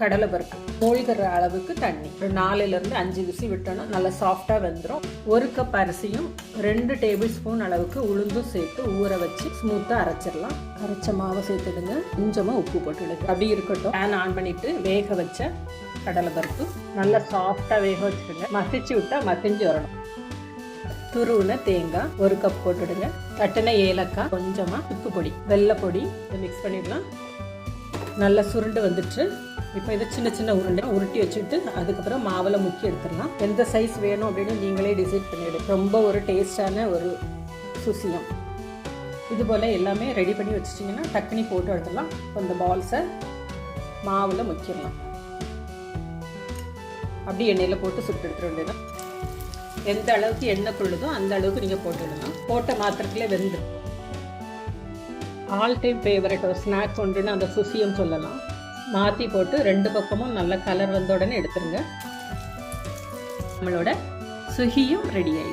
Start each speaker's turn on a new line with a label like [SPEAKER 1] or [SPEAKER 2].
[SPEAKER 1] கடலை பருப்பு. மூழ்கிற அளவுக்கு தண்ணி. ஒரு நாலுலேருந்து அஞ்சு விசி விட்டோம்னா நல்லா சாஃப்டாக வெந்துடும் ஒரு கப் அரிசியும் ரெண்டு டேபிள் ஸ்பூன் அளவுக்கு உளுந்தும் சேர்த்து ஊற வச்சு ஸ்மூத்தாக அரைச்சிடலாம். அரைச்ச மாவை சேர்த்துடுங்க. கொஞ்சமாக உப்பு போட்டுடுங்க. அப்படி இருக்கட்டும். ஃபேன் ஆன் பண்ணிட்டு வேக வச்ச கடலை பருப்பு நல்லா சாஃப்டாக வேக வச்சுடுங்க. மசிச்சு விட்டால் மசிஞ்சு வரணும். துருவுன தேங்காய் ஒரு கப் போட்டுடுங்க. தட்டின ஏலக்காய் கொஞ்சமாக உப்பு பொடி வெள்ளை பொடி இதை மிக்ஸ் பண்ணிடலாம். நல்லா சுருண்டு வந்துட்டு இப்போ இதை சின்ன சின்ன உருண்டை உருட்டி வச்சுட்டு அதுக்கப்புறம் மாவில் முக்கி எடுத்துடலாம். எந்த சைஸ் வேணும் அப்படின்னு நீங்களே டிசைட் பண்ணிவிடு ரொம்ப ஒரு டேஸ்டான ஒரு சுசியம். இது போல் எல்லாமே ரெடி பண்ணி வச்சிட்டிங்கன்னா டக்குனி போட்டு எடுத்துடலாம். இப்போ இந்த பால்ஸை மாவில் முக்கிடலாம். அப்படி எண்ணெயில் போட்டு சுட்டு எடுத்துட வேண்டியதான் எந்த அளவுக்கு எண்ணெய் கொள்ளுதோ அந்த அளவுக்கு நீங்கள் போட்டுடலாம் போட்ட மாத்திரத்துலேயே வெந்து. ஆல் டைம் ஃபேவரட் ஒரு ஸ்நாக்ஸ் ஒன்றுன்னு அந்த சுசியம் சொல்லலாம். மாற்றி போட்டு ரெண்டு பக்கமும் நல்ல கலர் வந்த உடனே எடுத்துருங்க. நம்மளோட சுகியும் ரெடி ஆயிடுச்சு.